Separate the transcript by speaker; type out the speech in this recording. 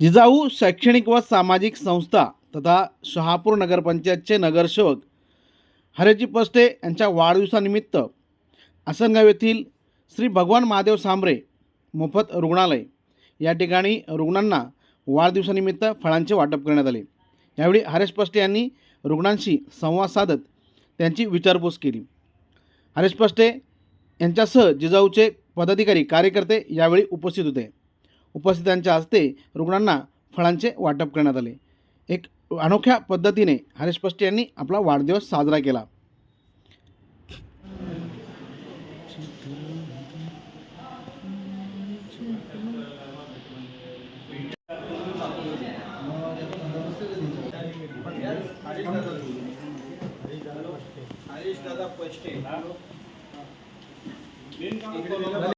Speaker 1: जिजाऊ शैक्षणिक व सामाजिक संस्था तथा शहापूर नगरपंचायतचे नगरसेवक हरेजी पस्टे यांच्या वाढदिवसानिमित्त आसनगाव येथील श्री भगवान महादेव सांबरे मोफत रुग्णालय या ठिकाणी रुग्णांना वाढदिवसानिमित्त फळांचे वाटप करण्यात आले. यावेळी हरेश पस्टे यांनी रुग्णांशी संवाद साधत त्यांची विचारपूस केली. हरेश पस्टे यांच्यासह जिजाऊचे पदाधिकारी कार्यकर्ते यावेळी उपस्थित होते. उपस्थितांच्या हस्ते रुग्णांना फळांचे वाटप करण्यात आले. एक अनोख्या पद्धतीने हरीश पष्टे यांनी आपला वाढदिवस साजरा केला.